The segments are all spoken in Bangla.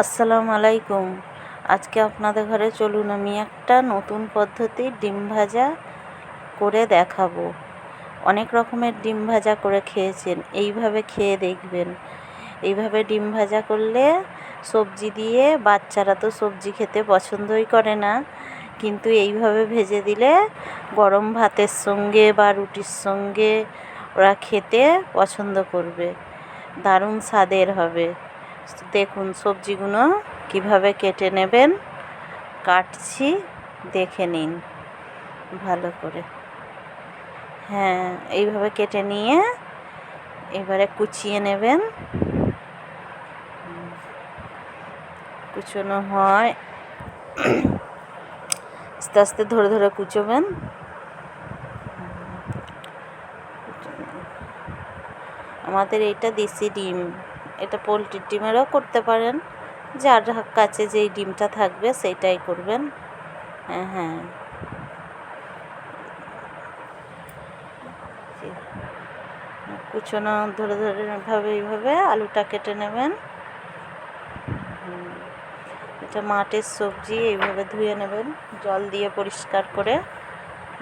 আসসালামু আলাইকুম। আজকে আপনাদের ঘরে চলুন, আমি একটা নতুন পদ্ধতির ডিম ভাজা করে দেখাবো। অনেক রকমের ডিম ভাজা করে খেয়েছেন, এইভাবে খেয়ে দেখবেন। এইভাবে ডিম ভাজা করলে সবজি দিয়ে বাচ্চারা তো সবজি খেতে পছন্দই করে না, কিন্তু এইভাবে ভেজে দিলে গরম ভাতের সঙ্গে বা রুটির সঙ্গে ওরা খেতে পছন্দ করবে। দারুণ স্বাদের হবে। দেখুন সবজিগুলো কীভাবে কেটে নেবেন। কাটছি, দেখে নিন। ভালো করে। হ্যাঁ এইভাবে কেটে নিয়ে এবারে কুচিয়ে নেবেন। কুচোনো হয়। আস্তে আস্তে ধরে ধরে কুচোবেন। আমাদের এইটা দেশি ডিম। এটা পোলট্রির ডিমেরও করতে পারেন। যার কাছে যেই ডিমটা থাকবে সেইটাই করবেন। হ্যাঁ হ্যাঁ। কুচনো ধরে ধরে ভাবে এইভাবে আলুটা কেটে নেবেন। এটা মাটির সবজি এইভাবে ধুয়ে নেবেন। জল দিয়ে পরিষ্কার করে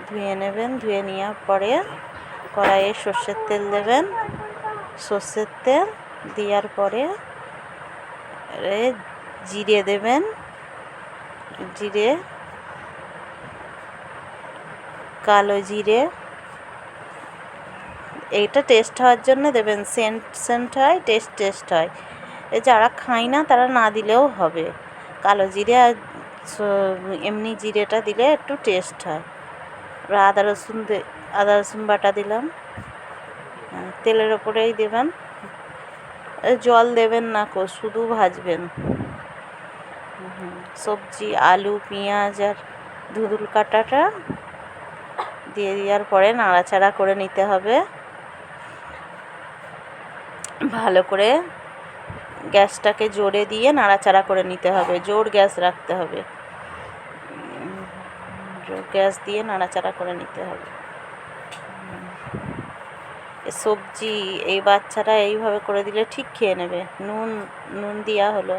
ধুয়ে নেবেন। ধুয়ে নেওয়ার পরে কড়াইয়ে সর্ষের তেল দেবেন। সর্ষের তেল দেওয়ার পরে জিরে দেবেন। জিরে কালো জিরে। এইটা টেস্ট হওয়ার জন্য দেবেন। সেন্ট সেন্ট হয় টেস্ট টেস্ট হয়। এ যারা খায় না তারা না দিলেও হবে। কালো জিরে আর এমনি জিরেটা দিলে একটু টেস্ট হয়। আদা রসুন আদা রসুন বাটা দিলাম। হ্যাঁ, তেলের ওপরেই দেবেন। জল দেবেন না কো, শুধু ভাজবেন। সবজি, আলু, পেঁয়াজ আর ধুদুল কাটাটা দিয়ে দেওয়ার পরে নাড়াচাড়া করে নিতে হবে। ভালো করে গ্যাসটাকে জোরে দিয়ে নাড়াচাড়া করে নিতে হবে, জোর গ্যাস রাখতে হবে। গ্যাস দিয়ে নাড়াচাড়া করে নিতে হবে। সবজি এই বাচ্চারা এইভাবে করে দিলে ঠিক খেয়ে নেবে। নুন নুন দেওয়া হলো।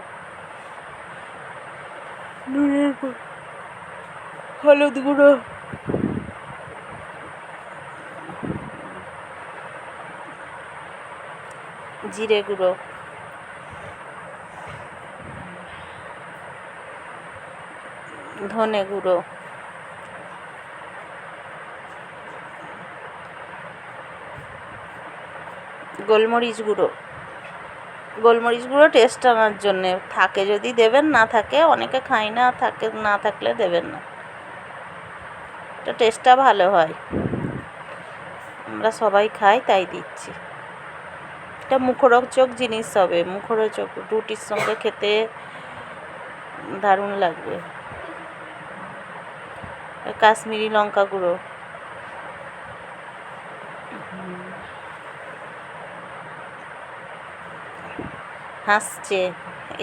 নুনের হলুদ গুঁড়ো। জিরে গুঁড়ো। ধনে গুঁড়ো। গোলমরিচ গুঁড়ো। গোলমরিচ গুঁড়ো টেস্ট আনার জন্যে। থাকে যদি দেবেন, না থাকে অনেকে খায় না, থাকে, না থাকলে দেবেন না। এটা টেস্টটা ভালো হয়। আমরা সবাই খাই, তাই দিচ্ছি। এটা মুখরোচক জিনিস হবে। মুখরোচক রুটির সঙ্গে খেতে দারুণ লাগবে। কাশ্মীরি লঙ্কা গুঁড়ো। হাসছে।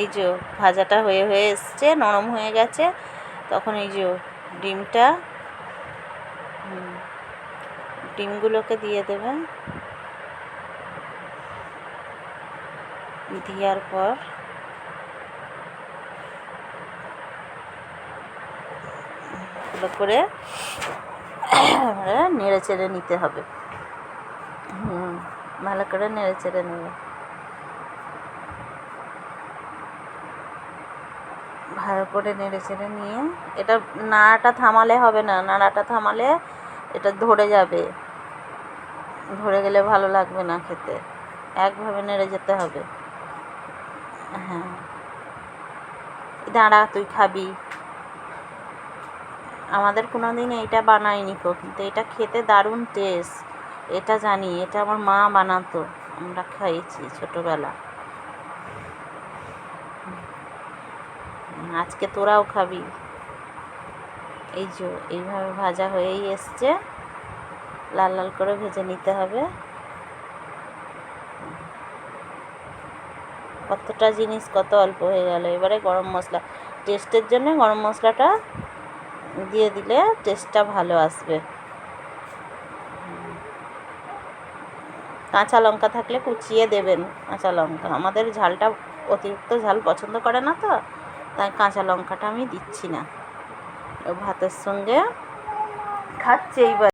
এই যে ভাজাটা হয়ে হয়ে এসছে, নরম হয়ে গেছে। তখন এই যে ডিমটা ডিমগুলোকে দিয়ে দেবেন দেওয়ার পর করে নেড়ে চেড়ে নিতে হবে। ভালো করে নেড়ে চেড়ে নেবে। ভালো করে নেড়ে চেড়ে নিয়ে, এটা নাড়াটা থামালে হবে না, নাড়াটা থামালে এটা ধরে যাবে। ধরে গেলে ভালো লাগবে না খেতে। একভাবে নেড়ে যেতে হবে। হ্যাঁ। দাঁড়া, তুই খাবি। আমাদের কোনো দিন এইটা বানায়নি কো কিন্তু এটা খেতে দারুণ টেস্ট এটা জানি, এটা আমার মা বানাতো। আমরা খাইয়েছি ছোটোবেলা। আজকে তোরাও খাবি। এই যে, এইভাবে ভাজা হয়েই এসছে। লাল লাল করে ভেজে নিতে হবে। কতটা জিনিস, কত অল্প হয়ে গেল। এবারে গরম মশলা। টেস্টের জন্য গরম মশলাটা দিয়ে দিলে টেস্টটা ভালো আসবে। কাঁচা লঙ্কা থাকলে কুচিয়ে দেবেন, কাঁচা লঙ্কা। আমাদের ঝালটা অতিরিক্ত ঝাল পছন্দ করে না তো? তাই কাঁচা লঙ্কাটা আমি দিচ্ছি না। ভাতের সঙ্গে খাচ্ছে এইবার।